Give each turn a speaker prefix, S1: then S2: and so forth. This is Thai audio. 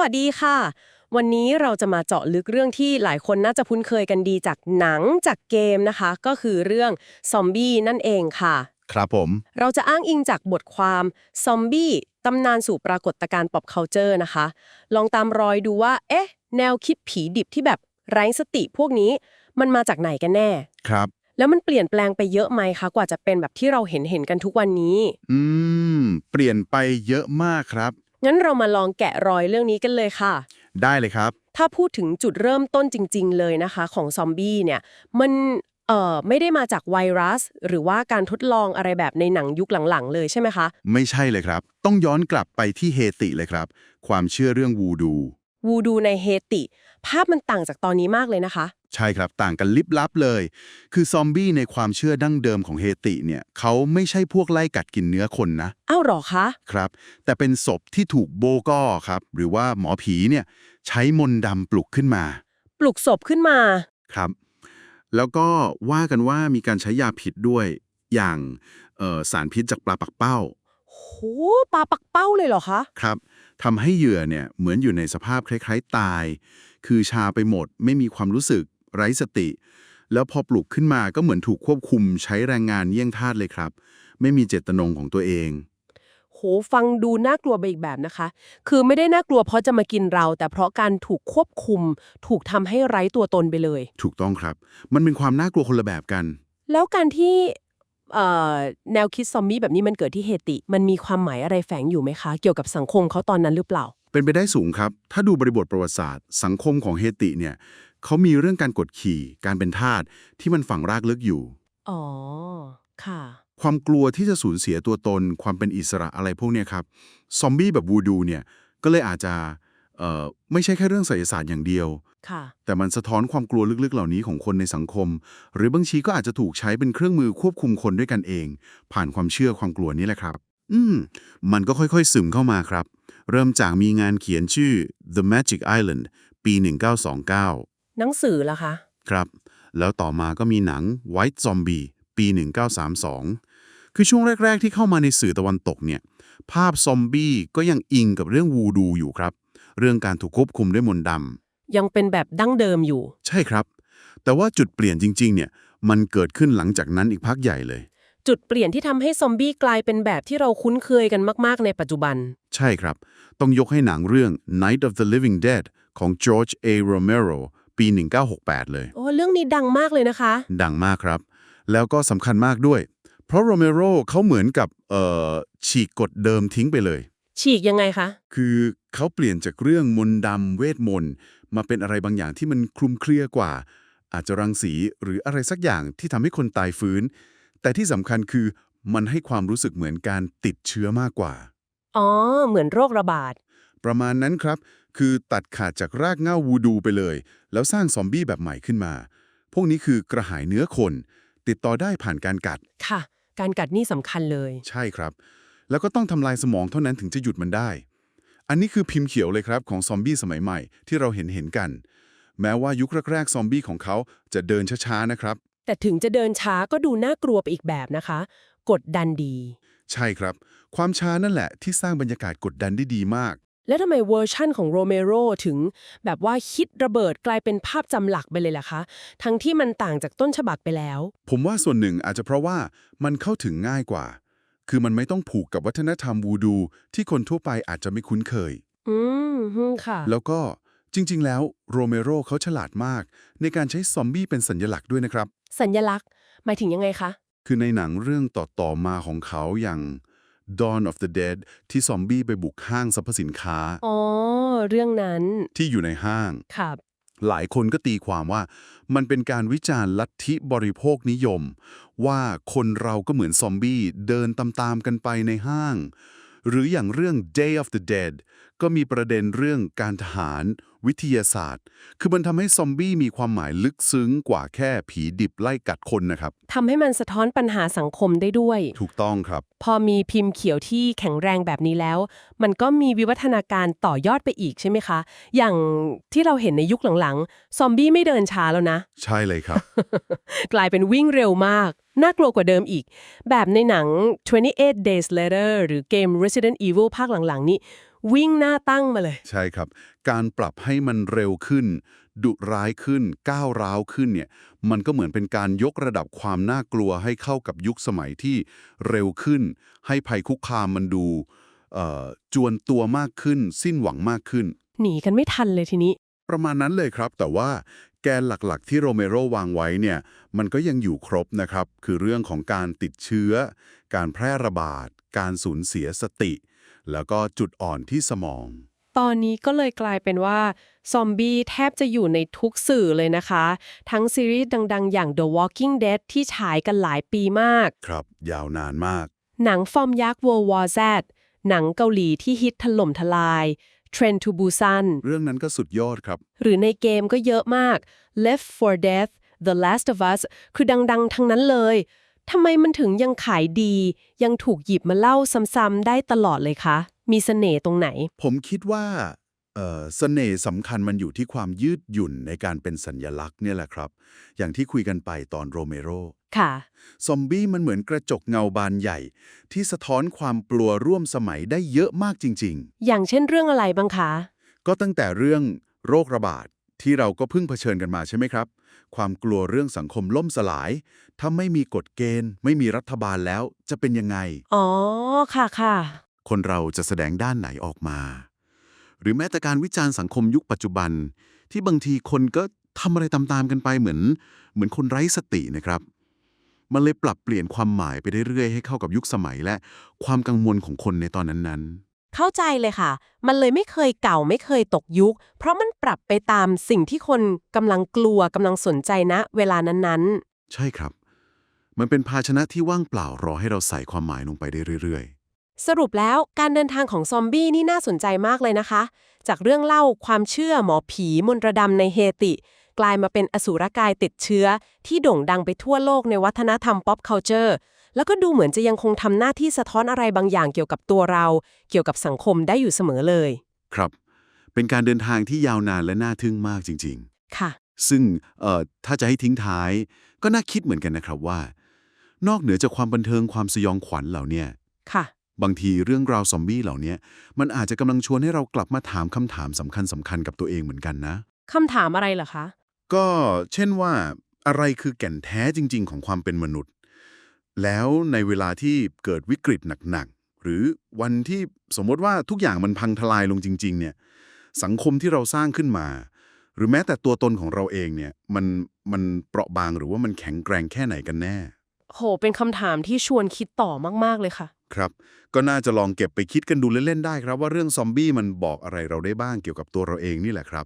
S1: วัสดีค่ะ วันนี้เราจะมาเจาะลึกเรื่องที่หลายคนน่าจะคุ้นเคยกันดีจากหนังจากเกมนะคะ ก็คือเรื่องซอมบี้นั่นเองค่ะ
S2: ครับผม
S1: เราจะอ้างอิงจากบทความซอมบี้ตำนานสู่ปรากฏการณ์ pop culture นะคะ ลองตามรอยดูว่า เอ๊ะ แนวคิดผีดิบที่แบบไร้สติพวกนี้ มันมาจากไหนกันแน่
S2: ครับ
S1: แล้วมันเปลี่ยนแปลงไปเยอะไหมคะ กว่าจะเป็นแบบที่เราเห็นเห็นกันทุกวันนี้
S2: อืม เปลี่ยนไปเยอะมากครับ
S1: งั้นเรามาลองแกะรอยเรื่องนี้กันเลยค่ะ
S2: ได้เลยครับ
S1: ถ้าพูดถึงจุดเริ่มต้นจริง ๆ เลยนะคะ ของซอมบี้เนี่ย มันเอ่อไม่ได้มาจากไวรัส หรือว่าการทดลองอะไรแบบในหนังยุคหลังๆ เลยใช่ไหมคะ
S2: ไม่ใช่เลยครับ ต้องย้อนกลับไปที่เฮติเลยครับ ความเชื่อเรื่องวูดู
S1: วูดูในเฮติ ภาพมันต่างจากตอนนี้มากเลยนะคะ
S2: ใช่ครับต่างกันลิบลับเลย คือซอมบี้ในความเชื่อดั้งเดิมของเฮติเนี่ยเขาไม่ใช่พวกไล่กัดกินเนื้อคนนะ
S1: อ้าวเหรอคะ
S2: ครับ แต่เป็นศพที่ถูกโบก้อครับ หรือว่าหมอผีเนี่ยใช้มนต์ดำปลุกขึ้นมา
S1: ปลุกศพขึ้นมา
S2: ครับ แล้วก็ว่ากันว่ามีการใช้ยาผิดด้วยอย่างเอ่อสารพิษจากปลาปักเป้า
S1: โหปลาปักเป้าเลยเหรอคะ
S2: ครับ ทำให้เหยื่อเนี่ยเหมือนอยู่ในสภาพคล้ายๆ ตาย คือชาไปหมด ไม่มีความรู้สึก ไร้สติ แล้วพอปลุกขึ้นมาก็เหมือนถูกควบคุมใช้แรงงานเยี่ยงทาสเลยครับ ไม่มีเจตจำนงของตัวเอง
S1: โหฟังดูน่ากลัวไปอีกแบบนะคะ คือไม่ได้น่ากลัวเพราะจะมากินเรา แต่เพราะการถูกควบคุม ถูกทำให้ไร้ตัวตนไปเลย
S2: ถูกต้องครับ มันเป็นความน่ากลัวคนละแบบกัน
S1: แล้วการที่เอ่อ แนวคิดซอมบี้แบบนี้มันเกิดที่เฮติ มันมีความหมายอะไรแฝงอยู่ไหมคะ เกี่ยวกับสังคมเขาตอนนั้นหรือเปล่า
S2: เป็นไปได้สูงครับ ถ้าดูบริบทประวัติศาสตร์ สังคมของเฮติเนี่ยเขามีเรื่องการกดขี่ การเป็นทาสที่มันฝังรากลึกอยู่
S1: อ๋อ ค่ะ
S2: ความกลัวที่จะสูญเสียตัวตน ความเป็นอิสระอะไรพวกเนี้ยครับ ซอมบี้แบบวูดูเนี่ย ก็เลยอาจจะเอ่อ ไม่ใช่แค่เรื่องไสยศาสตร์อย่างเดียว
S1: ค่ะ
S2: แต่มันสะท้อนความกลัวลึกๆ เหล่านี้ของคนในสังคม หรือบางทีก็อาจจะถูกใช้เป็นเครื่องมือควบคุมคนด้วยกันเอง ผ่านความเชื่อความกลัวนี้แหละครับ อืม มันก็ค่อยๆ ซึมเข้ามาครับ เริ่มจากมีงานเขียนชื่อ The Magic Island ปี 1929
S1: หนังสือล่ะคะ
S2: ครับ แล้วต่อมาก็มีหนัง White Zombie ปี 1932 คือช่วงแรก ๆ ที่เข้ามาในสื่อตะวันตกเนี่ย ภาพซอมบี้ก็ยังอิงกับเรื่องวูดูอยู่ครับ เรื่องการถูกควบคุมด้วยมนต์ดำ
S1: ยังเป็นแบบดั้งเดิมอยู่
S2: ใช่ครับ แต่ว่าจุดเปลี่ยนจริง ๆ เนี่ย มันเกิดขึ้นหลังจากนั้นอีกพักใหญ่เลย
S1: จุดเปลี่ยนที่ทำให้ซอมบี้กลายเป็นแบบที่เราคุ้นเคยกันมาก ๆ ในปัจจุบัน
S2: ใช่ครับ ต้องยกให้หนังเรื่อง Night of the Living Dead ของ George A. Romero ปี 1968 เลย
S1: โอ้ เรื่องนี้ดังมากเลยนะคะ
S2: ดังมากครับ แล้วก็สำคัญมากด้วย เพราะโรเมโรเขาเหมือนกับเอ่อฉีกกฎเดิมทิ้งไปเลย
S1: ฉีกยังไงคะ
S2: คือเขาเปลี่ยนจากเรื่องมนต์ดำเวทมนต์ มาเป็นอะไรบางอย่างที่มันคลุมเครือกว่า อาจจะรังสีหรืออะไรสักอย่างที่ทำให้คนตายฟื้น แต่ที่สำคัญคือมันให้ความรู้สึกเหมือนการติดเชื้อมากกว่า
S1: อ๋อ เหมือนโรคระบาด
S2: ประมาณนั้นครับ คือตัดขาดจากรากเหง้าวูดูไปเลย แล้วสร้างซอมบี้แบบใหม่ขึ้นมา พวกนี้คือกระหายเนื้อคน ติดต่อได้ผ่านการกัด
S1: ค่ะ การกัดนี่สำคัญเลย
S2: ใช่ครับ แล้วก็ต้องทำลายสมองเท่านั้นถึงจะหยุดมันได้ อันนี้คือพิมพ์เขียวเลยครับของซอมบี้สมัยใหม่ที่เราเห็นเห็นกัน แม้ว่ายุคแรกๆซอมบี้ของเขาจะเดินช้าๆนะครับ
S1: แต่ถึงจะเดินช้าก็ดูน่ากลัวไปอีกแบบนะคะ กดดันดี
S2: ใช่ครับ ความช้านั่นแหละที่สร้างบรรยากาศกดดันได้ดีมาก
S1: แล้วทำไมเวอร์ชั่นของโรเมโรถึง แบบว่าฮิตระเบิดกลายเป็นภาพจำหลักไปเลยล่ะคะ ทั้งที่มันต่างจากต้นฉบับไปแล้ว
S2: ผมว่าส่วนหนึ่งอาจจะเพราะว่ามันเข้าถึงง่ายกว่า คือมันไม่ต้องผูกกับวัฒนธรรมวูดู ที่คนทั่วไปอาจจะไม่คุ้นเคย
S1: อืมฮึ่มค่ะ
S2: แล้วก็จริง ๆ แล้วโรเมโรเขาฉลาดมาก ในการใช้ซอมบี้เป็นสัญลักษณ์ด้วยนะครับ
S1: สัญลักษณ์ หมายถึงยังไงคะ
S2: คือในหนังเรื่องต่อ ๆ มาของเขาอย่าง Dawn of the Dead ที่ซอมบี้ไปบุกห้างสรรพสินค้า
S1: อ๋อ เรื่องนั้น
S2: ที่อยู่ในห้าง
S1: ครับ
S2: หลายคนก็ตีความว่ามันเป็นการวิจารณ์ลัทธิบริโภคนิยม ว่าคนเราก็เหมือนซอมบี้เดินตามๆกันไปในห้าง หรืออย่างเรื่อง Day of the Dead ก็มีประเด็นเรื่องการทหารวิทยาศาสตร์ คือมันทำให้ซอมบี้มีความหมายลึกซึ้งกว่าแค่ผีดิบไล่กัดคนนะครับ
S1: ทำให้มันสะท้อนปัญหาสังคมได้ด้วย
S2: ถูกต้องครับ
S1: พอมีพิมพ์เขียวที่แข็งแรงแบบนี้แล้ว มันก็มีวิวัฒนาการต่อยอดไปอีกใช่ไหมคะ อย่างที่เราเห็นในยุคหลังๆ ซอมบี้ไม่เดินช้าแล้วนะ
S2: ใช่เลยครับ
S1: กลายเป็นวิ่งเร็วมาก น่ากลัวกว่าเดิมอีก แบบในหนัง 28 Days Later หรือเกม Resident Evil ภาคหลังๆ นี่ วิ่งหน้าตั้งมาเลย
S2: ใช่ครับ การปรับให้มันเร็วขึ้น ดุร้ายขึ้น ก้าวร้าวขึ้นเนี่ย มันก็เหมือนเป็นการยกระดับความน่ากลัวให้เข้ากับยุคสมัยที่เร็วขึ้น ให้ภัยคุกคามมันดูเอ่อจวนตัวมากขึ้น สิ้นหวังมากขึ้น
S1: หนีกันไม่ทันเลยทีนี้
S2: ประมาณนั้นเลยครับ แต่ว่าแกนหลักๆ ที่โรเมโรวางไว้เนี่ย มันก็ยังอยู่ครบนะครับ คือเรื่องของการติดเชื้อ การแพร่ระบาด การสูญเสียสติ แล้วก็จุดอ่อนที่สมอง
S1: ตอนนี้ก็เลยกลายเป็นว่า ซอมบี้แทบจะอยู่ในทุกสื่อเลยนะคะ ทั้งซีรีส์ดัง ๆ อย่าง The Walking Dead ที่ฉายกันหลายปีมาก
S2: ครับ ยาวนานมาก
S1: หนังฟอร์มยักษ์ World War Z หนังเกาหลีที่ฮิตถล่มทลาย Train to Busan
S2: เรื่องนั้นก็สุดยอดครับ
S1: หรือในเกมก็เยอะมาก Left 4 Dead The Last of Us คือดัง ๆ ทั้งนั้นเลย ทำไมมันถึงยังขายดี ยังถูกหยิบมาเล่าซ้ำๆได้ตลอดเลยคะ มีเสน่ห์ตรงไหน
S2: ผมคิดว่าเอ่อเสน่ห์สำคัญมันอยู่ที่ความยืดหยุ่นในการเป็นสัญญลักษณ์เนี่ยแหละครับ อย่างที่คุยกันไปตอนโรเมโร
S1: ค่ะ
S2: ซอมบี้มันเหมือนกระจกเงาบานใหญ่ ที่สะท้อนความกลัวร่วมสมัยได้เยอะมากจริง
S1: อย่างเช่นเรื่องอะไรบ้างคะ
S2: ๆ ก็ตั้งแต่เรื่องโรคระบาดที่เราก็เพิ่งเผชิญกันมาใช่ไหมครับ ความกลัวเรื่องสังคมล่มสลาย ถ้าไม่มีกฎเกณฑ์ ไม่มีรัฐบาลแล้วจะเป็นยังไง
S1: อ๋อ ค่ะค่ะ
S2: คนเราจะแสดงด้านไหนออกมา หรือแม้แต่การวิจารณ์สังคมยุคปัจจุบัน ที่บางทีคนก็ทำอะไรตามๆกันไปเหมือน เหมือนคนไร้สตินะครับ มันเลยปรับเปลี่ยนความหมายไปเรื่อยๆให้เข้ากับยุคสมัยและความกังวลของคนในตอนนั้น
S1: เข้าใจเลยค่ะ มันเลยไม่เคยเก่าไม่เคยตกยุค เพราะมันปรับไปตามสิ่งที่คนกำลังกลัวกำลังสนใจนะ เวลานั้น
S2: ๆ ใช่ครับ มันเป็นภาชนะที่ว่างเปล่ารอให้เราใส่ความหมายลงไปได้เรื่อย
S1: ๆ สรุปแล้วการเดินทางของซอมบี้นี่น่าสนใจมากเลยนะคะ จากเรื่องเล่าความเชื่อหมอผีมนต์ระดำในเฮติ กลายมาเป็นอสูรกายติดเชื้อ ที่โด่งดังไปทั่วโลกในวัฒนธรรม pop culture แล้วก็ดูเหมือนจะยังคงทำหน้าที่สะท้อนอะไรบางอย่างเกี่ยวกับตัวเรา เกี่ยวกับสังคมได้อยู่เสมอเลย
S2: ๆครับ เป็นการเดินทางที่ยาวนานและน่าทึ่งมากจริงๆ
S1: ค่ะ
S2: ซึ่งเอ่อถ้าจะให้ทิ้งท้าย ก็น่าคิดเหมือนกันนะครับว่า นอกเหนือจากความบันเทิงความสยองขวัญเหล่าเนี้ย
S1: ค่ะ
S2: บางทีเรื่องราวซอมบี้เหล่าเนี้ยมันอาจจะกำลังชวนให้เรากลับมาถามคำถามสำคัญสำคัญกับตัวเองเหมือนกันนะ
S1: คำถามอะไรเหรอคะ
S2: ก็เช่นว่าอะไรคือแก่นแท้จริง ๆ ของความเป็นมนุษย์ แล้วในเวลาที่เกิดวิกฤตหนักๆ หรือวันที่สมมติว่าทุกอย่างมันพังทลายลงจริง ๆ เนี่ย สังคมที่เราสร้างขึ้นมา หรือแม้แต่ตัวตนของเราเองเนี่ย มันมันเปราะบางหรือว่ามันแข็งแกร่งแค่ไหนกันแน่
S1: โห เป็นคำถามที่ชวนคิดต่อมาก ๆ เลยค่ะ
S2: ครับ ก็น่าจะลองเก็บไปคิดกันดูเล่น ๆ ได้ครับว่าเรื่องซอมบี้มันบอกอะไรเราได้บ้างเกี่ยวกับตัวเราเองนี่แหละครับ